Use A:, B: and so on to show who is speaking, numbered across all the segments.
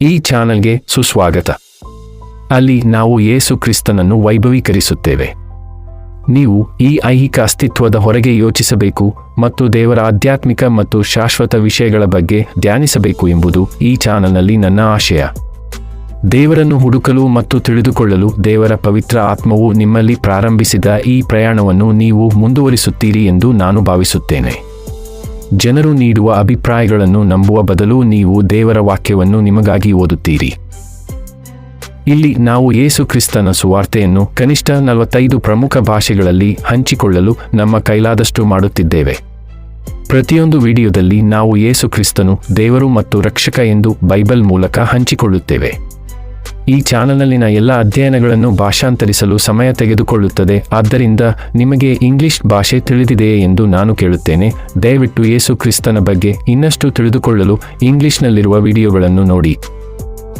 A: ಈ ಚಾನಲ್ಗೆ ಸುಸ್ವಾಗತ. ಅಲ್ಲಿ ನಾವು ಯೇಸು ಕ್ರಿಸ್ತನನ್ನು ವೈಭವೀಕರಿಸುತ್ತೇವೆ. ನೀವು ಈ ಐಹಿಕ ಅಸ್ತಿತ್ವದ ಹೊರಗೆ ಯೋಚಿಸಬೇಕು ಮತ್ತು ದೇವರ ಆಧ್ಯಾತ್ಮಿಕ ಮತ್ತು ಶಾಶ್ವತ ವಿಷಯಗಳ ಬಗ್ಗೆ ಧ್ಯಾನಿಸಬೇಕು ಎಂಬುದು ಈ ಚಾನಲ್ನಲ್ಲಿ ನನ್ನ ಆಶಯ. ದೇವರನ್ನು ಹುಡುಕಲು ಮತ್ತು ತಿಳಿದುಕೊಳ್ಳಲು ದೇವರ ಪವಿತ್ರ ಆತ್ಮವು ನಿಮ್ಮಲ್ಲಿ ಪ್ರಾರಂಭಿಸಿದ ಈ ಪ್ರಯಾಣವನ್ನು ನೀವು ಮುಂದುವರಿಸುತ್ತೀರಿ ಎಂದು ನಾನು ಭಾವಿಸುತ್ತೇನೆ. ಜನರು ನೀಡುವ ಅಭಿಪ್ರಾಯಗಳನ್ನು ನಂಬುವ ಬದಲು ನೀವು ದೇವರ ವಾಕ್ಯವನ್ನು ನಿಮಗಾಗಿ ಓದುತ್ತೀರಿ. ಇಲ್ಲಿ ನಾವು ಯೇಸು ಕ್ರಿಸ್ತನ ಸುವಾರ್ತೆಯನ್ನು ಕನಿಷ್ಠ ನಲವತ್ತೈದು ಪ್ರಮುಖ ಭಾಷೆಗಳಲ್ಲಿ ಹಂಚಿಕೊಳ್ಳಲು ನಮ್ಮ ಕೈಲಾದಷ್ಟು ಮಾಡುತ್ತಿದ್ದೇವೆ. ಪ್ರತಿಯೊಂದು ವಿಡಿಯೋದಲ್ಲಿ ನಾವು ಯೇಸು ಕ್ರಿಸ್ತನು ದೇವರು ಮತ್ತು ರಕ್ಷಕ ಎಂದು ಬೈಬಲ್ ಮೂಲಕ ಹಂಚಿಕೊಳ್ಳುತ್ತೇವೆ. ಈ ಚಾನಲ್ನಲ್ಲಿನ ಎಲ್ಲ ಅಧ್ಯಯನಗಳನ್ನು ಭಾಷಾಂತರಿಸಲು ಸಮಯ ತೆಗೆದುಕೊಳ್ಳುತ್ತದೆ. ಆದ್ದರಿಂದ ನಿಮಗೆ ಇಂಗ್ಲಿಷ್ ಭಾಷೆ ತಿಳಿದಿದೆಯೇ ಎಂದು ನಾನು ಕೇಳುತ್ತೇನೆ. ದಯವಿಟ್ಟು ಯೇಸು ಕ್ರಿಸ್ತನ ಬಗ್ಗೆ ಇನ್ನಷ್ಟು ತಿಳಿದುಕೊಳ್ಳಲು ಇಂಗ್ಲಿಷ್ನಲ್ಲಿರುವ ವಿಡಿಯೋಗಳನ್ನು ನೋಡಿ.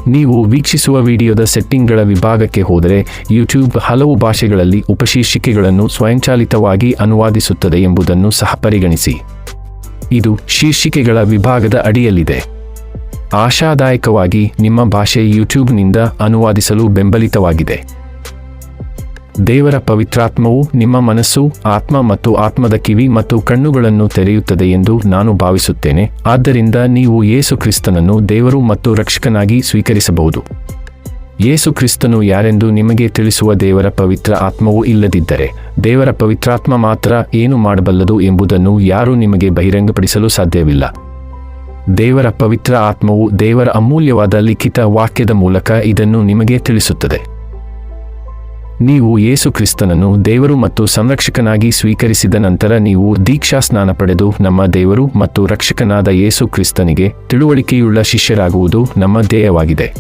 A: ನೀವು ವೀಕ್ಷಿಸುವ ವಿಡಿಯೋದ ಸೆಟ್ಟಿಂಗ್ಗಳ ವಿಭಾಗಕ್ಕೆ ಹೋದರೆ ಯೂಟ್ಯೂಬ್ ಹಲವು ಭಾಷೆಗಳಲ್ಲಿ ಉಪಶೀರ್ಷಿಕೆಗಳನ್ನು ಸ್ವಯಂಚಾಲಿತವಾಗಿ ಅನುವಾದಿಸುತ್ತದೆ ಎಂಬುದನ್ನು ಸಹ ಪರಿಗಣಿಸಿ. ಇದು ಶೀರ್ಷಿಕೆಗಳ ವಿಭಾಗದ ಅಡಿಯಲ್ಲಿದೆ. ಆಶಾದಾಯಕವಾಗಿ ನಿಮ್ಮ ಭಾಷೆ ಯೂಟ್ಯೂಬ್ನಿಂದ ಅನುವಾದಿಸಲು ಬೆಂಬಲಿತವಾಗಿದೆ. ದೇವರ ಪವಿತ್ರಾತ್ಮವು ನಿಮ್ಮ ಮನಸ್ಸು, ಆತ್ಮ ಮತ್ತು ಆತ್ಮದ ಕಿವಿ ಮತ್ತು ಕಣ್ಣುಗಳನ್ನು ತೆರೆಯುತ್ತದೆ ಎಂದು ನಾನು ಭಾವಿಸುತ್ತೇನೆ. ಆದ್ದರಿಂದ ನೀವು ಯೇಸು ಕ್ರಿಸ್ತನನ್ನು ದೇವರು ಮತ್ತು ರಕ್ಷಕನಾಗಿ ಸ್ವೀಕರಿಸಬಹುದು. ಯೇಸು ಕ್ರಿಸ್ತನು ಯಾರೆಂದು ನಿಮಗೆ ತಿಳಿಸುವ ದೇವರ ಪವಿತ್ರ ಆತ್ಮವು ಇಲ್ಲದಿದ್ದರೆ, ದೇವರ ಪವಿತ್ರಾತ್ಮ ಮಾತ್ರ ಏನು ಮಾಡಬಲ್ಲದು ಎಂಬುದನ್ನು ಯಾರೂ ನಿಮಗೆ ಬಹಿರಂಗಪಡಿಸಲು ಸಾಧ್ಯವಿಲ್ಲ. ದೇವರ ಪವಿತ್ರ ಆತ್ಮವು ದೇವರ ಅಮೂಲ್ಯವಾದ ಲಿಖಿತ ವಾಕ್ಯದ ಮೂಲಕ ಇದನ್ನು ನಿಮಗೆ ತಿಳಿಸುತ್ತದೆ. ನೀವು ಯೇಸು ಕ್ರಿಸ್ತನನ್ನು ದೇವರು ಮತ್ತು ಸಂರಕ್ಷಕನಾಗಿ ಸ್ವೀಕರಿಸಿದ ನಂತರ ನೀವು ದೀಕ್ಷಾ ಸ್ನಾನ ಪಡೆದು ನಮ್ಮ ದೇವರು ಮತ್ತು ರಕ್ಷಕನಾದ ಯೇಸು ಕ್ರಿಸ್ತನಿಗೆ ತಿಳುವಳಿಕೆಯುಳ್ಳ ಶಿಷ್ಯರಾಗುವುದು ನಮ್ಮ ಧ್ಯೇಯವಾಗಿದೆ.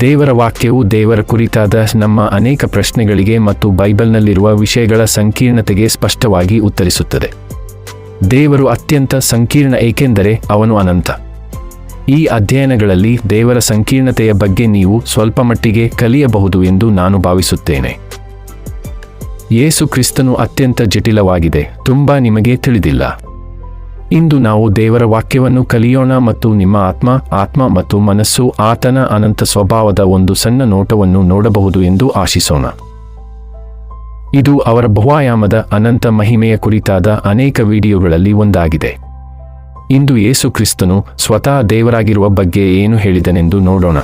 A: ದೇವರ ವಾಕ್ಯವು ದೇವರ ಕುರಿತಾದ ನಮ್ಮ ಅನೇಕ ಪ್ರಶ್ನೆಗಳಿಗೆ ಮತ್ತು ಬೈಬಲ್ನಲ್ಲಿರುವ ವಿಷಯಗಳ ಸಂಕೀರ್ಣತೆಗೆ ಸ್ಪಷ್ಟವಾಗಿ ಉತ್ತರಿಸುತ್ತದೆ. ದೇವರು ಅತ್ಯಂತ ಸಂಕೀರ್ಣ ಏಕೆಂದರೆ ಅವನು ಅನಂತ. ಈ ಅಧ್ಯಯನಗಳಲ್ಲಿ ದೇವರ ಸಂಕೀರ್ಣತೆಯ ಬಗ್ಗೆ ನೀವು ಸ್ವಲ್ಪ ಮಟ್ಟಿಗೆ ಕಲಿಯಬಹುದು ಎಂದು ನಾನು ಭಾವಿಸುತ್ತೇನೆ. ಯೇಸು ಕ್ರಿಸ್ತನು ಅತ್ಯಂತ ಜಟಿಲವಾಗಿದೆ, ತುಂಬ ನಿಮಗೆ ತಿಳಿದಿಲ್ಲ. ಇಂದು ನಾವು ದೇವರ ವಾಕ್ಯವನ್ನು ಕಲಿಯೋಣ ಮತ್ತು ನಿಮ್ಮ ಆತ್ಮ ಆತ್ಮ ಮತ್ತು ಮನಸ್ಸು ಆತನ ಅನಂತ ಸ್ವಭಾವದ ಒಂದು ಸಣ್ಣ ನೋಟವನ್ನು ನೋಡಬಹುದು ಎಂದು ಆಶಿಸೋಣ. ಇದು ಅವರ ಬಹುಆಯಾಮದ ಅನಂತ ಮಹಿಮೆಯ ಕುರಿತಾದ ಅನೇಕ ವಿಡಿಯೋಗಳಲ್ಲಿ ಒಂದಾಗಿದೆ. ಇಂದು ಯೇಸು ಕ್ರಿಸ್ತನು ಸ್ವತಃ ದೇವರಾಗಿರುವ ಬಗ್ಗೆ ಏನು ಹೇಳಿದನೆಂದು ನೋಡೋಣ.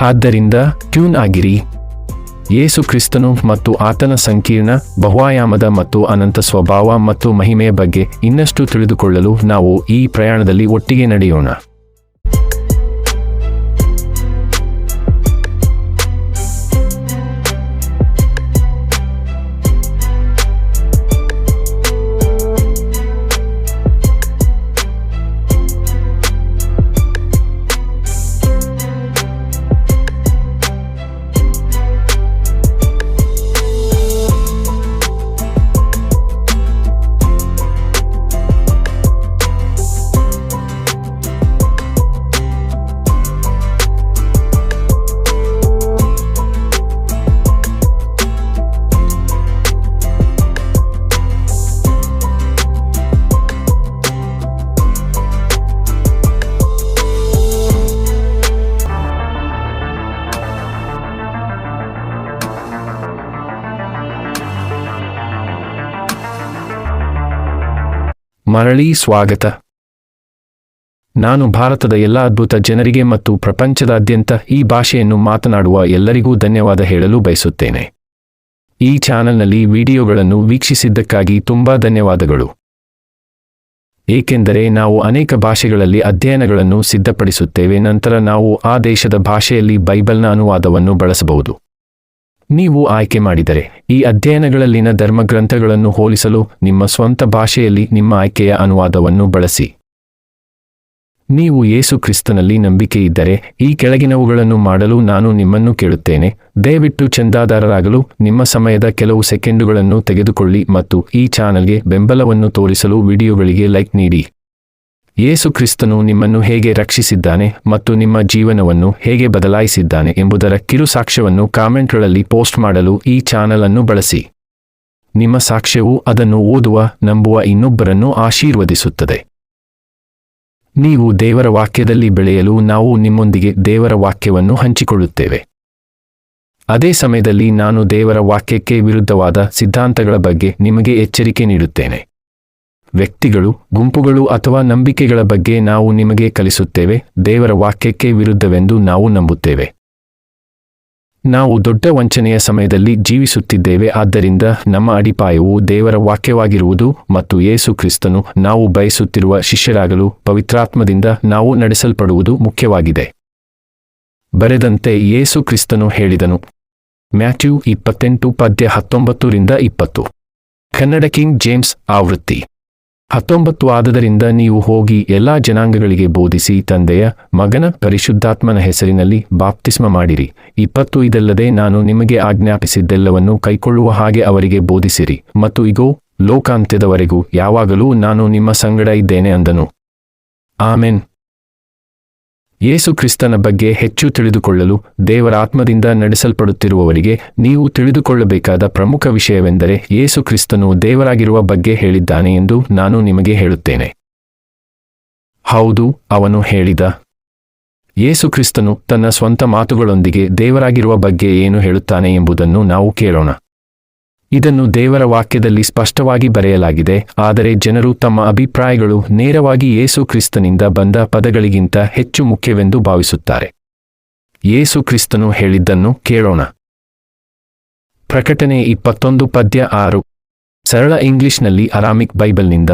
A: ಆದ್ದರಿಂದ ಟ್ಯೂನ್ ಆಗಿರಿ. ಯೇಸು ಕ್ರಿಸ್ತನು ಮತ್ತು ಆತನ ಸಂಕೀರ್ಣ, ಬಹುಆಯಾಮದ ಮತ್ತು ಅನಂತ ಸ್ವಭಾವ ಮತ್ತು ಮಹಿಮೆಯ ಬಗ್ಗೆ ಇನ್ನಷ್ಟು ತಿಳಿದುಕೊಳ್ಳಲು ನಾವು ಈ ಪ್ರಯಾಣದಲ್ಲಿ ಒಟ್ಟಿಗೆ ನಡೆಯೋಣ. ಮರಳಿ ಸ್ವಾಗತ. ನಾನು ಭಾರತದ ಎಲ್ಲ ಅದ್ಭುತ ಜನರಿಗೆ ಮತ್ತು ಪ್ರಪಂಚದಾದ್ಯಂತ ಈ ಭಾಷೆಯನ್ನು ಮಾತನಾಡುವ ಎಲ್ಲರಿಗೂ ಧನ್ಯವಾದ ಹೇಳಲು ಬಯಸುತ್ತೇನೆ. ಈ ಚಾನೆಲ್ನಲ್ಲಿ ವಿಡಿಯೋಗಳನ್ನು ವೀಕ್ಷಿಸಿದ್ದಕ್ಕಾಗಿ ತುಂಬಾ ಧನ್ಯವಾದಗಳು. ಏಕೆಂದರೆ ನಾವು ಅನೇಕ ಭಾಷೆಗಳಲ್ಲಿ ಅಧ್ಯಯನಗಳನ್ನು ಸಿದ್ಧಪಡಿಸುತ್ತೇವೆ, ನಂತರ ನಾವು ಆ ದೇಶದ ಭಾಷೆಯಲ್ಲಿ ಬೈಬಲ್ನ ಅನುವಾದವನ್ನು ಬಳಸಬಹುದು. ನೀವು ಆಯ್ಕೆ ಮಾಡಿದರೆ ಈ ಅಧ್ಯಯನಗಳಲ್ಲಿನ ಧರ್ಮಗ್ರಂಥಗಳನ್ನು ಹೋಲಿಸಲು ನಿಮ್ಮ ಸ್ವಂತ ಭಾಷೆಯಲ್ಲಿ ನಿಮ್ಮ ಆಯ್ಕೆಯ ಅನುವಾದವನ್ನು ಬಳಸಿ. ನೀವು ಯೇಸು ಕ್ರಿಸ್ತನಲ್ಲಿ ನಂಬಿಕೆ ಇದ್ದರೆ ಈ ಕೆಳಗಿನವುಗಳನ್ನು ಮಾಡಲು ನಾನು ನಿಮ್ಮನ್ನು ಕೇಳುತ್ತೇನೆ. ದಯವಿಟ್ಟು ಚಂದಾದಾರರಾಗಲು ನಿಮ್ಮ ಸಮಯದ ಕೆಲವು ಸೆಕೆಂಡುಗಳನ್ನು ತೆಗೆದುಕೊಳ್ಳಿ ಮತ್ತು ಈ ಚಾನಲ್ಗೆ ಬೆಂಬಲವನ್ನು ತೋರಿಸಲು ವಿಡಿಯೋಗಳಿಗೆ ಲೈಕ್ ನೀಡಿ. ಯೇಸು ಕ್ರಿಸ್ತನು ನಿಮ್ಮನ್ನು ಹೇಗೆ ರಕ್ಷಿಸಿದ್ದಾನೆ ಮತ್ತು ನಿಮ್ಮ ಜೀವನವನ್ನು ಹೇಗೆ ಬದಲಾಯಿಸಿದ್ದಾನೆ ಎಂಬುದರ ಕಿರು ಸಾಕ್ಷ್ಯವನ್ನು ಕಾಮೆಂಟ್ಗಳಲ್ಲಿ ಪೋಸ್ಟ್ ಮಾಡಲು ಈ ಚಾನಲ್ ಅನ್ನು ಬಳಸಿ. ನಿಮ್ಮ ಸಾಕ್ಷ್ಯವು ಅದನ್ನು ಓದುವ, ನಂಬುವ ಇನ್ನೊಬ್ಬರನ್ನು ಆಶೀರ್ವದಿಸುತ್ತದೆ. ನೀವು ದೇವರ ವಾಕ್ಯದಲ್ಲಿ ಬೆಳೆಯಲು ನಾವು ನಿಮ್ಮೊಂದಿಗೆ ದೇವರ ವಾಕ್ಯವನ್ನು ಹಂಚಿಕೊಳ್ಳುತ್ತೇವೆ. ಅದೇ ಸಮಯದಲ್ಲಿ ನಾನು ದೇವರ ವಾಕ್ಯಕ್ಕೆ ವಿರುದ್ಧವಾದ ಸಿದ್ಧಾಂತಗಳ ಬಗ್ಗೆ ನಿಮಗೆ ಎಚ್ಚರಿಕೆ ನೀಡುತ್ತೇನೆ. ವ್ಯಕ್ತಿಗಳು, ಗುಂಪುಗಳು ಅಥವಾ ನಂಬಿಕೆಗಳ ಬಗ್ಗೆ ನಾವು ನಿಮಗೆ ಕಲಿಸುತ್ತೇವೆ, ದೇವರ ವಾಕ್ಯಕ್ಕೆ ವಿರುದ್ಧವೆಂದು ನಾವು ನಂಬುತ್ತೇವೆ. ನಾವು ದೊಡ್ಡ ವಂಚನೆಯ ಸಮಯದಲ್ಲಿ ಜೀವಿಸುತ್ತಿದ್ದೇವೆ, ಆದ್ದರಿಂದ ನಮ್ಮ ಅಡಿಪಾಯವು ದೇವರ ವಾಕ್ಯವಾಗಿರುವುದು ಮತ್ತು ಯೇಸು ಕ್ರಿಸ್ತನು ನಾವು ಬಯಸುತ್ತಿರುವ ಶಿಷ್ಯರಾಗಲು ಪವಿತ್ರಾತ್ಮದಿಂದ ನಾವು ನಡೆಸಲ್ಪಡುವುದು ಮುಖ್ಯವಾಗಿದೆ. ಬರೆದಂತೆ ಯೇಸು ಕ್ರಿಸ್ತನು ಹೇಳಿದನು. ಮ್ಯಾಥ್ಯೂ ಇಪ್ಪತ್ತೆಂಟು, ಪದ್ಯ ಹತ್ತೊಂಬತ್ತರಿಂದ ಇಪ್ಪತ್ತು. ಕನ್ನಡ ಕಿಂಗ್ ಜೇಮ್ಸ್ ಆವೃತ್ತಿ. ಹತ್ತೊಂಬತ್ತು ಆದದರಿಂದ ನೀವು ಹೋಗಿ ಎಲ್ಲಾ ಜನಾಂಗಗಳಿಗೆ ಬೋಧಿಸಿ ತಂದೆಯ ಮಗನ ಪರಿಶುದ್ಧಾತ್ಮನ ಹೆಸರಿನಲ್ಲಿ ಬಾಪ್ತಿಸ್ಮ ಮಾಡಿರಿ. ಇಪ್ಪತ್ತು ಇದಲ್ಲದೆ ನಾನು ನಿಮಗೆ ಆಜ್ಞಾಪಿಸಿದ್ದೆಲ್ಲವನ್ನು ಕೈಕೊಳ್ಳುವ ಹಾಗೆ ಅವರಿಗೆ ಬೋಧಿಸಿರಿ. ಮತ್ತು ಇಗೋ, ಲೋಕಾಂತ್ಯದವರೆಗೂ ಯಾವಾಗಲೂ ನಾನು ನಿಮ್ಮ ಸಂಗಡ ಇದ್ದೇನೆ ಅಂದನು. ಆಮೆನ್. ಯೇಸು ಕ್ರಿಸ್ತನ ಬಗ್ಗೆ ಹೆಚ್ಚು ತಿಳಿದುಕೊಳ್ಳಲು ದೇವರ ಆತ್ಮದಿಂದ ನಡೆಸಲ್ಪಡುತ್ತಿರುವವರಿಗೆ ನೀವು ತಿಳಿದುಕೊಳ್ಳಬೇಕಾದ ಪ್ರಮುಖ ವಿಷಯವೆಂದರೆ ಯೇಸು ಕ್ರಿಸ್ತನು ದೇವರಾಗಿರುವ ಬಗ್ಗೆ ಹೇಳಿದ್ದಾನೆ ಎಂದು ನಾನು ನಿಮಗೆ ಹೇಳುತ್ತೇನೆ. ಹೌದು, ಅವನು ಹೇಳಿದ ಯೇಸು ಕ್ರಿಸ್ತನು ತನ್ನ ಸ್ವಂತ ಮಾತುಗಳೊಂದಿಗೆ ದೇವರಾಗಿರುವ ಬಗ್ಗೆ ಏನು ಹೇಳುತ್ತಾನೆ ಎಂಬುದನ್ನು ನಾವು ಕೇಳೋಣ. ಇದನ್ನು ದೇವರ ವಾಕ್ಯದಲ್ಲಿ ಸ್ಪಷ್ಟವಾಗಿ ಬರೆಯಲಾಗಿದೆ. ಆದರೆ ಜನರು ತಮ್ಮ ಅಭಿಪ್ರಾಯಗಳು ನೇರವಾಗಿ ಯೇಸು ಕ್ರಿಸ್ತನಿಂದ ಬಂದ ಪದಗಳಿಗಿಂತ ಹೆಚ್ಚು ಮುಖ್ಯವೆಂದು ಭಾವಿಸುತ್ತಾರೆ. ಯೇಸು ಕ್ರಿಸ್ತನು ಹೇಳಿದ್ದನ್ನು ಕೇಳೋಣ. ಪ್ರಕಟಣೆ ಇಪ್ಪತ್ತೊಂದು ಪದ್ಯ ಆರು. ಸರಳ ಇಂಗ್ಲಿಷ್ನಲ್ಲಿ ಅರಾಮಿಕ್ ಬೈಬಲ್ನಿಂದ,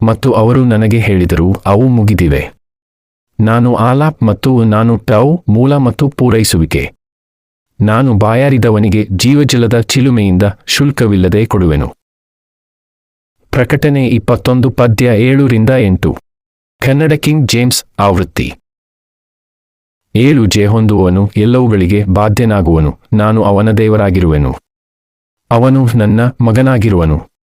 A: ಮತ್ತು ಅವರು ನನಗೆ ಹೇಳಿದರು ಅವು ಮುಗಿದಿವೆ. ನಾನು ಆಲಾಪ್ ಮತ್ತು ನಾನು ಟೌ ಮೂಲ ಮತ್ತು ಪೂರೈಸುವಿಕೆ. ನಾನು ಬಾಯಾರಿದವನಿಗೆ ಜೀವಜಲದ ಚಿಲುಮೆಯಿಂದ ಶುಲ್ಕವಿಲ್ಲದೆ ಕೊಡುವೆನು. ಪ್ರಕಟಣೆ ಇಪ್ಪತ್ತೊಂದು ಪದ್ಯ ಏಳರಿಂದ ಎಂಟು. ಕನ್ನಡ ಕಿಂಗ್ ಜೇಮ್ಸ್ ಆವೃತ್ತಿ. ಏಳು ಜೆ ಹೊಂದುವನು ಎಲ್ಲವುಗಳಿಗೆ ಬಾಧ್ಯನಾಗುವನು, ನಾನು ಅವನ ದೇವರಾಗಿರುವೆನು. ಅವನು ನನ್ನ ಮಗನಾಗಿರುವನು.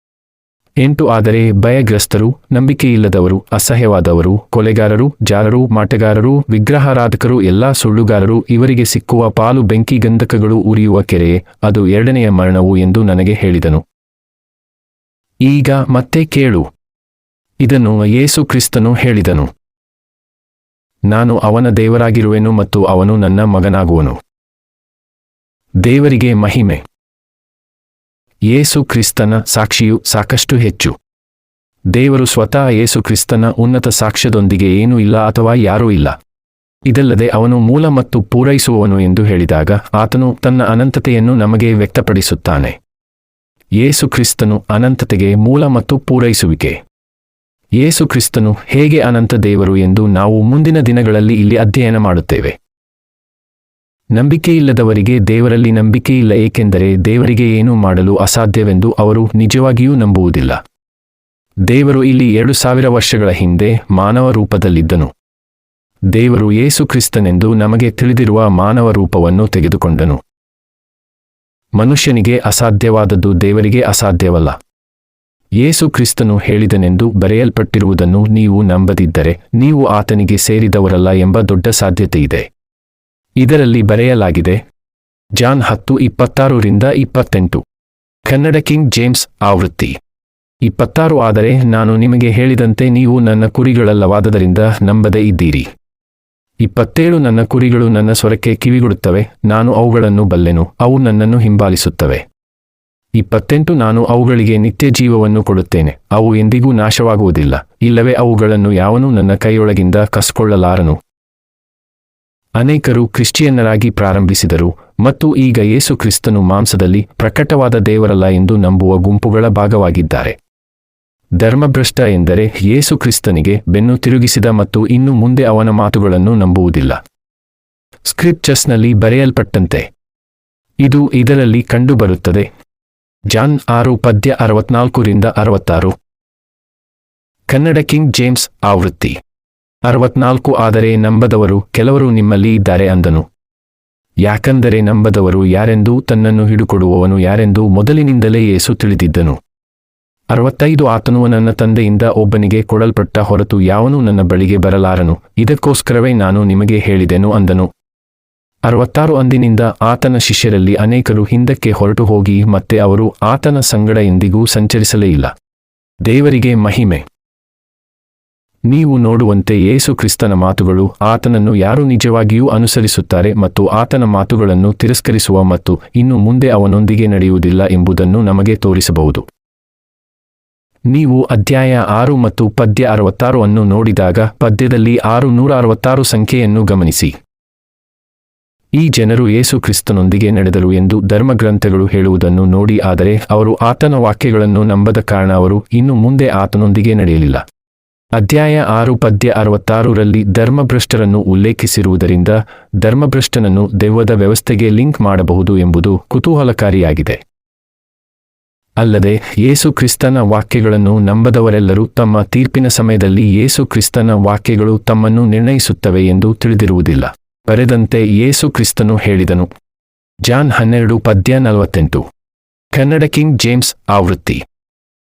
A: ಎಂಟು ಆದರೆ ಭಯಗ್ರಸ್ತರು, ನಂಬಿಕೆಯಿಲ್ಲದವರು, ಅಸಹ್ಯವಾದವರು, ಕೊಲೆಗಾರರು, ಜಾರರು, ಮಾಟಗಾರರು, ವಿಗ್ರಹಾರಾಧಕರು, ಎಲ್ಲಾ ಸುಳ್ಳುಗಾರರು, ಇವರಿಗೆ ಸಿಕ್ಕುವ ಪಾಲು ಬೆಂಕಿ ಗಂಧಕಗಳು ಉರಿಯುವ ಕೆರೆಯೇ ಅದು ಎರಡನೆಯ ಮರಣವು ಎಂದು ನನಗೆ ಹೇಳಿದನು. ಈಗ ಮತ್ತೆ ಕೇಳು. ಇದನ್ನು ಯೇಸು ಕ್ರಿಸ್ತನು ಹೇಳಿದನು. ನಾನು ಅವನ ದೇವರಾಗಿರುವೆನು ಮತ್ತು ಅವನು ನನ್ನ ಮಗನಾಗುವನು. ದೇವರಿಗೆ ಮಹಿಮೆ. ಯೇಸು ಕ್ರಿಸ್ತನ ಸಾಕ್ಷಿಯು ಸಾಕಷ್ಟು ಹೆಚ್ಚು. ದೇವರು ಸ್ವತಃ ಯೇಸು ಕ್ರಿಸ್ತನ ಉನ್ನತ ಸಾಕ್ಷ್ಯದೊಂದಿಗೆ ಏನೂ ಇಲ್ಲ ಅಥವಾ ಯಾರೂ ಇಲ್ಲ. ಇದಲ್ಲದೆ ಅವನು ಮೂಲ ಮತ್ತು ಪೂರೈಸುವವನು ಎಂದು ಹೇಳಿದಾಗ ಆತನು ತನ್ನ ಅನಂತತೆಯನ್ನು ನಮಗೆ ವ್ಯಕ್ತಪಡಿಸುತ್ತಾನೆ. ಯೇಸು ಕ್ರಿಸ್ತನು ಅನಂತತೆಗೆ ಮೂಲ ಮತ್ತು ಪೂರೈಸುವಿಕೆ. ಯೇಸು ಕ್ರಿಸ್ತನು ಹೇಗೆ ಅನಂತ ದೇವರು ಎಂದು ನಾವು ಮುಂದಿನ ದಿನಗಳಲ್ಲಿ ಇಲ್ಲಿ ಅಧ್ಯಯನ ಮಾಡುತ್ತೇವೆ. ನಂಬಿಕೆಯಿಲ್ಲದವರಿಗೆ ದೇವರಲ್ಲಿ ನಂಬಿಕೆಯಿಲ್ಲ ಏಕೆಂದರೆ ದೇವರಿಗೆ ಏನೂ ಮಾಡಲು ಅಸಾಧ್ಯವೆಂದು ಅವರು ನಿಜವಾಗಿಯೂ ನಂಬುವುದಿಲ್ಲ. ದೇವರು ಇಲ್ಲಿ ಎರಡು ಸಾವಿರ ವರ್ಷಗಳ ಹಿಂದೆ ಮಾನವ ರೂಪದಲ್ಲಿದ್ದನು. ದೇವರು ಏಸು ಕ್ರಿಸ್ತನೆಂದು ನಮಗೆ ತಿಳಿದಿರುವ ಮಾನವ ರೂಪವನ್ನು ತೆಗೆದುಕೊಂಡನು. ಮನುಷ್ಯನಿಗೆ ಅಸಾಧ್ಯವಾದದ್ದು ದೇವರಿಗೆ ಅಸಾಧ್ಯವಲ್ಲ. ಯೇಸು ಕ್ರಿಸ್ತನು ಹೇಳಿದನೆಂದು ಬರೆಯಲ್ಪಟ್ಟಿರುವುದನ್ನು ನೀವು ನಂಬದಿದ್ದರೆ ನೀವು ಆತನಿಗೆ ಸೇರಿದವರಲ್ಲ ಎಂಬ ದೊಡ್ಡ ಸಾಧ್ಯತೆಯಿದೆ. ಇದರಲ್ಲಿ ಬರೆಯಲಾಗಿದೆ, ಜಾನ್ ಹತ್ತು, ಇಪ್ಪತ್ತಾರರಿಂದ ಇಪ್ಪತ್ತೆಂಟು. ಕನ್ನಡ ಕಿಂಗ್ ಜೇಮ್ಸ್ ಆವೃತ್ತಿ. ಇಪ್ಪತ್ತಾರು ಆದರೆ ನಾನು ನಿಮಗೆ ಹೇಳಿದಂತೆ ನೀವು ನನ್ನ ಕುರಿಗಳಲ್ಲವಾದದರಿಂದ ನಂಬದೇ ಇದ್ದೀರಿ. ಇಪ್ಪತ್ತೇಳು ನನ್ನ ಕುರಿಗಳು ನನ್ನ ಸ್ವರಕ್ಕೆ ಕಿವಿಗೊಡುತ್ತವೆ, ನಾನು ಅವುಗಳನ್ನು ಬಲ್ಲೆನು, ಅವು ನನ್ನನ್ನು ಹಿಂಬಾಲಿಸುತ್ತವೆ. ಇಪ್ಪತ್ತೆಂಟು ನಾನು ಅವುಗಳಿಗೆ ನಿತ್ಯ ಜೀವವನ್ನು ಕೊಡುತ್ತೇನೆ, ಅವು ಎಂದಿಗೂ ನಾಶವಾಗುವುದಿಲ್ಲ, ಇಲ್ಲವೇ ಅವುಗಳನ್ನು ಯಾವನೂ ನನ್ನ ಕೈಯೊಳಗಿಂದ ಕಸ್ಕೊಳ್ಳಲಾರನು. ಅನೇಕರು ಕ್ರಿಶ್ಚಿಯನ್ನರಾಗಿ ಪ್ರಾರಂಭಿಸಿದರು ಮತ್ತು ಈಗ ಯೇಸು ಕ್ರಿಸ್ತನು ಮಾಂಸದಲ್ಲಿ ಪ್ರಕಟವಾದ ದೇವರಲ್ಲ ಎಂದು ನಂಬುವ ಗುಂಪುಗಳ ಭಾಗವಾಗಿದ್ದಾರೆ. ಧರ್ಮಭ್ರಷ್ಟ ಎಂದರೆ ಯೇಸು ಕ್ರಿಸ್ತನಿಗೆ ಬೆನ್ನು ತಿರುಗಿಸಿದ ಮತ್ತು ಇನ್ನು ಮುಂದೆ ಅವನ ಮಾತುಗಳನ್ನು ನಂಬುವುದಿಲ್ಲ. ಸ್ಕ್ರಿಪ್ಚರ್ಸ್ನಲ್ಲಿ ಬರೆಯಲ್ಪಟ್ಟಂತೆ, ಇದು ಇದರಲ್ಲಿ ಕಂಡುಬರುತ್ತದೆ. ಜಾನ್ ಆರು ಪದ್ಯ ಅರವತ್ನಾಲ್ಕರಿಂದ ಅರವತ್ತಾರು. ಕನ್ನಡ ಕಿಂಗ್ ಜೇಮ್ಸ್ ಆವೃತ್ತಿ. ಅರವತ್ನಾಲ್ಕು, ಆದರೆ ನಂಬದವರು ಕೆಲವರು ನಿಮ್ಮಲ್ಲಿ ಇದ್ದಾರೆ ಅಂದನು. ಯಾಕಂದರೆ ನಂಬದವರು ಯಾರೆಂದೂ ತನ್ನನ್ನು ಹಿಡುಕೊಡುವವನು ಯಾರೆಂದೂ ಮೊದಲಿನಿಂದಲೇ ಯೇಸು ತಿಳಿದಿದ್ದನು. ಅರವತ್ತೈದು, ಆತನು ನನ್ನ ತಂದೆಯಿಂದ ಒಬ್ಬನಿಗೆ ಕೊಡಲ್ಪಟ್ಟ ಹೊರತು ಯಾವನೂ ನನ್ನ ಬಳಿಗೆ ಬರಲಾರನು, ಇದಕ್ಕೋಸ್ಕರವೇ ನಾನು ನಿಮಗೆ ಹೇಳಿದೆನು ಅಂದನು. ಅರವತ್ತಾರು, ಅಂದಿನಿಂದ ಆತನ ಶಿಷ್ಯರಲ್ಲಿ ಅನೇಕರು ಹಿಂದಕ್ಕೆ ಹೊರಟು ಹೋಗಿ ಮತ್ತೆ ಅವರು ಆತನ ಸಂಗಡ ಎಂದಿಗೂ ಸಂಚರಿಸಲೇ ಇಲ್ಲ. ದೇವರಿಗೆ ಮಹಿಮೆ. ನೀವು ನೋಡುವಂತೆ ಯೇಸು ಕ್ರಿಸ್ತನ ಮಾತುಗಳು ಆತನನ್ನು ಯಾರು ನಿಜವಾಗಿಯೂ ಅನುಸರಿಸುತ್ತಾರೆ ಮತ್ತು ಆತನ ಮಾತುಗಳನ್ನು ತಿರಸ್ಕರಿಸುವ ಮತ್ತು ಇನ್ನು ಮುಂದೆ ಅವನೊಂದಿಗೆ ನಡೆಯುವುದಿಲ್ಲ ಎಂಬುದನ್ನು ನಮಗೆ ತೋರಿಸಬಹುದು. ನೀವು ಅಧ್ಯಾಯ ಆರು ಮತ್ತು ಪದ್ಯ ಅರವತ್ತಾರು ಅನ್ನು ನೋಡಿದಾಗ ಪದ್ಯದಲ್ಲಿ ಆರು ನೂರ ಅರವತ್ತಾರು ಸಂಖ್ಯೆಯನ್ನು ಗಮನಿಸಿ. ಈ ಜನರು ಏಸು ಕ್ರಿಸ್ತನೊಂದಿಗೆ ನಡೆದರು ಎಂದು ಧರ್ಮಗ್ರಂಥಗಳು ಹೇಳುವುದನ್ನು ನೋಡಿ ಆದರೆ ಅವರು ಆತನ ವಾಕ್ಯಗಳನ್ನು ನಂಬದ ಕಾರಣ ಅವರು ಇನ್ನು ಮುಂದೆ ಆತನೊಂದಿಗೆ ನಡೆಯಲಿಲ್ಲ. ಅಧ್ಯಾಯ ಆರು ಪದ್ಯ ಅರವತ್ತಾರರಲ್ಲಿ ಧರ್ಮಭ್ರಷ್ಟರನ್ನು ಉಲ್ಲೇಖಿಸಿರುವುದರಿಂದ ಧರ್ಮಭ್ರಷ್ಟನನ್ನು ದೆವ್ವದ ವ್ಯವಸ್ಥೆಗೆ ಲಿಂಕ್ ಮಾಡಬಹುದು ಎಂಬುದು ಕುತೂಹಲಕಾರಿಯಾಗಿದೆ. ಅಲ್ಲದೆ ಯೇಸು ಕ್ರಿಸ್ತನ ವಾಕ್ಯಗಳನ್ನು ನಂಬದವರೆಲ್ಲರೂ ತಮ್ಮ ತೀರ್ಪಿನ ಸಮಯದಲ್ಲಿ ಯೇಸು ಕ್ರಿಸ್ತನ ವಾಕ್ಯಗಳು ತಮ್ಮನ್ನು ನಿರ್ಣಯಿಸುತ್ತವೆ ಎಂದು ತಿಳಿದಿರುವುದಿಲ್ಲ. ಬರೆದಂತೆ ಯೇಸು ಕ್ರಿಸ್ತನು ಹೇಳಿದನು. ಜಾನ್ ಹನ್ನೆರಡು ಪದ್ಯ ನಲವತ್ತೆಂಟು. ಕನ್ನಡ ಕಿಂಗ್ ಜೇಮ್ಸ್ ಆವೃತ್ತಿ.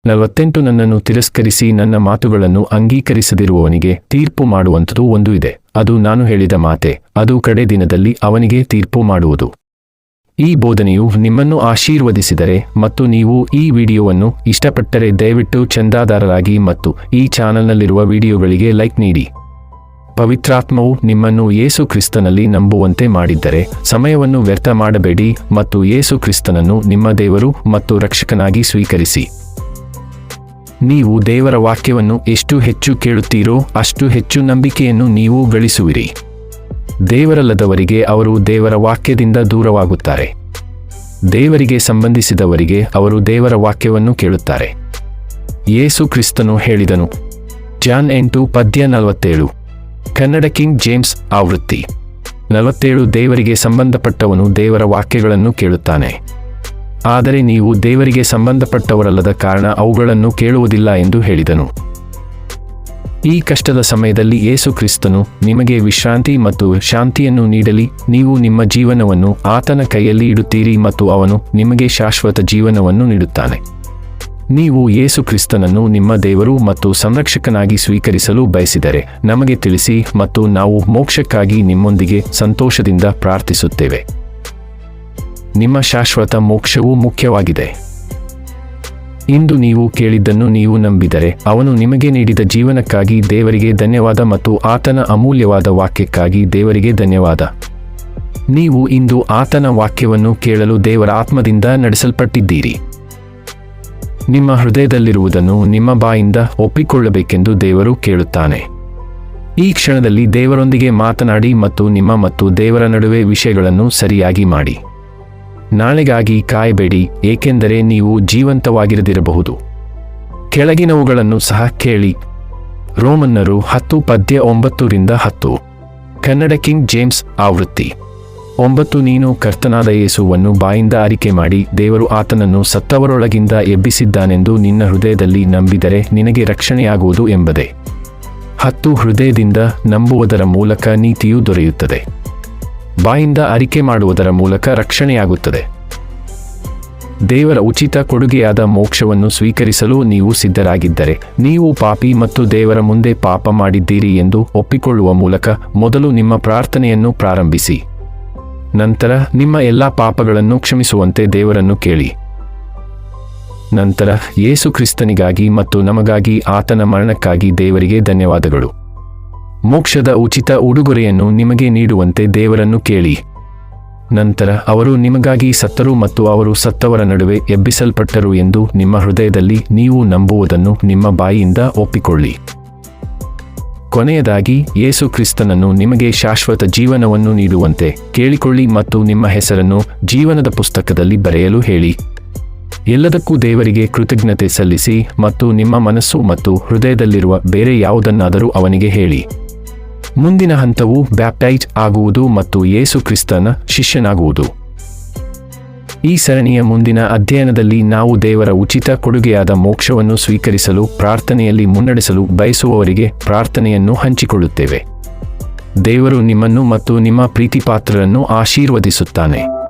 A: ನಲವತ್ತೆಂಟು ನನ್ನನ್ನು ತಿರಸ್ಕರಿಸಿ ನನ್ನ ಮಾತುಗಳನ್ನು ಅಂಗೀಕರಿಸದಿರುವವನಿಗೆ ತೀರ್ಪು ಮಾಡುವಂಥದ್ದು ಒಂದು ಇದೆ. ಅದು ನಾನು ಹೇಳಿದ ಮಾತೆ, ಅದು ಕಡೆ ದಿನದಲ್ಲಿ ಅವನಿಗೆ ತೀರ್ಪು ಮಾಡುವುದು. ಈ ಬೋಧನೆಯು ನಿಮ್ಮನ್ನು ಆಶೀರ್ವದಿಸಿದರೆ ಮತ್ತು ನೀವು ಈ ವಿಡಿಯೋವನ್ನು ಇಷ್ಟಪಟ್ಟರೆ ದಯವಿಟ್ಟು ಚಂದಾದಾರರಾಗಿ ಮತ್ತು ಈ ಚಾನಲ್ನಲ್ಲಿರುವ ವಿಡಿಯೋಗಳಿಗೆ ಲೈಕ್ ನೀಡಿ. ಪವಿತ್ರಾತ್ಮವು ನಿಮ್ಮನ್ನು ಯೇಸು ಕ್ರಿಸ್ತನಲ್ಲಿ ನಂಬುವಂತೆ ಮಾಡಿದ್ದರೆ ಸಮಯವನ್ನು ವ್ಯರ್ಥ ಮಾಡಬೇಡಿ ಮತ್ತು ಯೇಸು ಕ್ರಿಸ್ತನನ್ನು ನಿಮ್ಮ ದೇವರು ಮತ್ತು ರಕ್ಷಕನಾಗಿ ಸ್ವೀಕರಿಸಿ. ನೀವು ದೇವರ ವಾಕ್ಯವನ್ನು ಎಷ್ಟು ಹೆಚ್ಚು ಕೇಳುತ್ತೀರೋ ಅಷ್ಟು ಹೆಚ್ಚು ನಂಬಿಕೆಯನ್ನು ನೀವು ಗಳಿಸುವಿರಿ. ದೇವರಲ್ಲದವರಿಗೆ ಅವರು ದೇವರ ವಾಕ್ಯದಿಂದ ದೂರವಾಗುತ್ತಾರೆ. ದೇವರಿಗೆ ಸಂಬಂಧಿಸಿದವರಿಗೆ ಅವರು ದೇವರ ವಾಕ್ಯವನ್ನು ಕೇಳುತ್ತಾರೆ. ಯೇಸು ಕ್ರಿಸ್ತನು ಹೇಳಿದನು, ಜಾನ್ ಎಂಟು ಪದ್ಯ ನಲವತ್ತೇಳು. ಕನ್ನಡ ಕಿಂಗ್ ಜೇಮ್ಸ್ ಆವೃತ್ತಿ. ನಲವತ್ತೇಳು ದೇವರಿಗೆ ಸಂಬಂಧಪಟ್ಟವನು ದೇವರ ವಾಕ್ಯಗಳನ್ನು ಕೇಳುತ್ತಾನೆ. ಆದರೆ ನೀವು ದೇವರಿಗೆ ಸಂಬಂಧಪಟ್ಟವರಲ್ಲದ ಕಾರಣ ಅವುಗಳನ್ನು ಕೇಳುವುದಿಲ್ಲ ಎಂದು ಹೇಳಿದನು. ಈ ಕಷ್ಟದ ಸಮಯದಲ್ಲಿ ಏಸು ಕ್ರಿಸ್ತನು ನಿಮಗೆ ವಿಶ್ರಾಂತಿ ಮತ್ತು ಶಾಂತಿಯನ್ನು ನೀಡಲಿ, ನೀವು ನಿಮ್ಮ ಜೀವನವನ್ನು ಆತನ ಕೈಯಲ್ಲಿ ಇಡುತ್ತೀರಿ ಮತ್ತು ಅವನು ನಿಮಗೆ ಶಾಶ್ವತ ಜೀವನವನ್ನು ನೀಡುತ್ತಾನೆ. ನೀವು ಯೇಸು ಕ್ರಿಸ್ತನನ್ನು ನಿಮ್ಮ ದೇವರು ಮತ್ತು ಸಂರಕ್ಷಕನಾಗಿ ಸ್ವೀಕರಿಸಲು ಬಯಸಿದರೆ ನಮಗೆ ತಿಳಿಸಿ ಮತ್ತು ನಾವು ಮೋಕ್ಷಕ್ಕಾಗಿ ನಿಮ್ಮೊಂದಿಗೆ ಸಂತೋಷದಿಂದ ಪ್ರಾರ್ಥಿಸುತ್ತೇವೆ. ನಿಮ್ಮ ಶಾಶ್ವತ ಮೋಕ್ಷವು ಮುಖ್ಯವಾಗಿದೆ. ಇಂದು ನೀವು ಕೇಳಿದ್ದನ್ನು ನೀವು ನಂಬಿದರೆ ಅವನು ನಿಮಗೆ ನೀಡಿದ ಜೀವನಕ್ಕಾಗಿ ದೇವರಿಗೆ ಧನ್ಯವಾದ ಮತ್ತು ಆತನ ಅಮೂಲ್ಯವಾದ ವಾಕ್ಯಕ್ಕಾಗಿ ದೇವರಿಗೆ ಧನ್ಯವಾದ. ನೀವು ಇಂದು ಆತನ ವಾಕ್ಯವನ್ನು ಕೇಳಲು ದೇವರ ಆತ್ಮದಿಂದ ನಡೆಸಲ್ಪಟ್ಟಿದ್ದೀರಿ. ನಿಮ್ಮ ಹೃದಯದಲ್ಲಿರುವುದನ್ನು ನಿಮ್ಮ ಬಾಯಿಂದ ಒಪ್ಪಿಕೊಳ್ಳಬೇಕೆಂದು ದೇವರು ಕೇಳುತ್ತಾನೆ. ಈ ಕ್ಷಣದಲ್ಲಿ ದೇವರೊಂದಿಗೆ ಮಾತನಾಡಿ ಮತ್ತು ನಿಮ್ಮ ಮತ್ತು ದೇವರ ನಡುವೆ ವಿಷಯಗಳನ್ನು ಸರಿಯಾಗಿ ಮಾಡಿ. ನಾಳೆಗಾಗಿ ಕಾಯಬೇಡಿ, ಏಕೆಂದರೆ ನೀವು ಜೀವಂತವಾಗಿರದಿರಬಹುದು. ಕೆಳಗಿನವುಗಳನ್ನು ಸಹ ಕೇಳಿ. ರೋಮನ್ನರು ಹತ್ತು ಪದ್ಯ ಒಂಬತ್ತರಿಂದ ಹತ್ತು. ಕನ್ನಡ ಕಿಂಗ್ ಜೇಮ್ಸ್ ಆವೃತ್ತಿ. ಒಂಬತ್ತು ನೀನು ಕರ್ತನಾದ ಯೇಸುವನ್ನು ಬಾಯಿಂದ ಆರಿಕೆ ಮಾಡಿ, ದೇವರು ಆತನನ್ನು ಸತ್ತವರೊಳಗಿಂದ ಎಬ್ಬಿಸಿದ್ದಾನೆಂದು ನಿನ್ನ ಹೃದಯದಲ್ಲಿ ನಂಬಿದರೆ ನಿನಗೆ ರಕ್ಷಣೆಯಾಗುವುದು ಎಂಬುದೇ. ಹತ್ತು ಹೃದಯದಿಂದ ನಂಬುವುದರ ಮೂಲಕ ನೀತಿಯು ದೊರೆಯುತ್ತದೆ. ಬಾಯಿಂದ ಅರಿಕೆ ಮಾಡುವುದರ ಮೂಲಕ ರಕ್ಷಣೆಯಾಗುತ್ತದೆ. ದೇವರ ಉಚಿತ ಕೊಡುಗೆಯಾದ ಮೋಕ್ಷವನ್ನು ಸ್ವೀಕರಿಸಲು ನೀವು ಸಿದ್ಧರಾಗಿದ್ದರೆ, ನೀವು ಪಾಪಿ ಮತ್ತು ದೇವರ ಮುಂದೆ ಪಾಪ ಮಾಡಿದ್ದೀರಿ ಎಂದು ಒಪ್ಪಿಕೊಳ್ಳುವ ಮೂಲಕ ಮೊದಲು ನಿಮ್ಮ ಪ್ರಾರ್ಥನೆಯನ್ನು ಪ್ರಾರಂಭಿಸಿ. ನಂತರ ನಿಮ್ಮ ಎಲ್ಲ ಪಾಪಗಳನ್ನು ಕ್ಷಮಿಸುವಂತೆ ದೇವರನ್ನು ಕೇಳಿ. ನಂತರ ಯೇಸು ಕ್ರಿಸ್ತನಿಗಾಗಿ ಮತ್ತು ನಮಗಾಗಿ ಆತನ ಮರಣಕ್ಕಾಗಿ ದೇವರಿಗೆ ಧನ್ಯವಾದಗಳು. ಮೋಕ್ಷದ ಉಚಿತ ಉಡುಗೊರೆಯನ್ನು ನಿಮಗೆ ನೀಡುವಂತೆ ದೇವರನ್ನು ಕೇಳಿ. ನಂತರ ಅವರು ನಿಮಗಾಗಿ ಸತ್ತರು ಮತ್ತು ಅವರು ಸತ್ತವರ ನಡುವೆ ಎಬ್ಬಿಸಲ್ಪಟ್ಟರು ಎಂದು ನಿಮ್ಮ ಹೃದಯದಲ್ಲಿ ನೀವು ನಂಬುವುದನ್ನು ನಿಮ್ಮ ಬಾಯಿಯಿಂದ ಒಪ್ಪಿಕೊಳ್ಳಿ. ಕೊನೆಯದಾಗಿ, ಯೇಸು ಕ್ರಿಸ್ತನನ್ನು ನಿಮಗೆ ಶಾಶ್ವತ ಜೀವನವನ್ನು ನೀಡುವಂತೆ ಕೇಳಿಕೊಳ್ಳಿ ಮತ್ತು ನಿಮ್ಮ ಹೆಸರನ್ನು ಜೀವನದ ಪುಸ್ತಕದಲ್ಲಿ ಬರೆಯಲು ಹೇಳಿ. ಎಲ್ಲದಕ್ಕೂ ದೇವರಿಗೆ ಕೃತಜ್ಞತೆ ಸಲ್ಲಿಸಿ ಮತ್ತು ನಿಮ್ಮ ಮನಸ್ಸು ಮತ್ತು ಹೃದಯದಲ್ಲಿರುವ ಬೇರೆ ಯಾವುದನ್ನಾದರೂ ಅವನಿಗೆ ಹೇಳಿ. ಮುಂದಿನ ಹಂತವು ಬ್ಯಾಪ್ಟೈಜ್ ಆಗುವುದು ಮತ್ತು ಯೇಸು ಕ್ರಿಸ್ತನ ಶಿಷ್ಯನಾಗುವುದು. ಈ ಸರಣಿಯ ಮುಂದಿನ ಅಧ್ಯಯನದಲ್ಲಿ ನಾವು ದೇವರ ಉಚಿತ ಕೊಡುಗೆಯಾದ ಮೋಕ್ಷವನ್ನು ಸ್ವೀಕರಿಸಲು, ಪ್ರಾರ್ಥನೆಯಲ್ಲಿ ಮುನ್ನಡೆಸಲು ಬಯಸುವವರಿಗೆ ಪ್ರಾರ್ಥನೆಯನ್ನು ಹಂಚಿಕೊಳ್ಳುತ್ತೇವೆ. ದೇವರು ನಿಮ್ಮನ್ನು ಮತ್ತು ನಿಮ್ಮ ಪ್ರೀತಿಪಾತ್ರರನ್ನು ಆಶೀರ್ವದಿಸುತ್ತಾನೆ.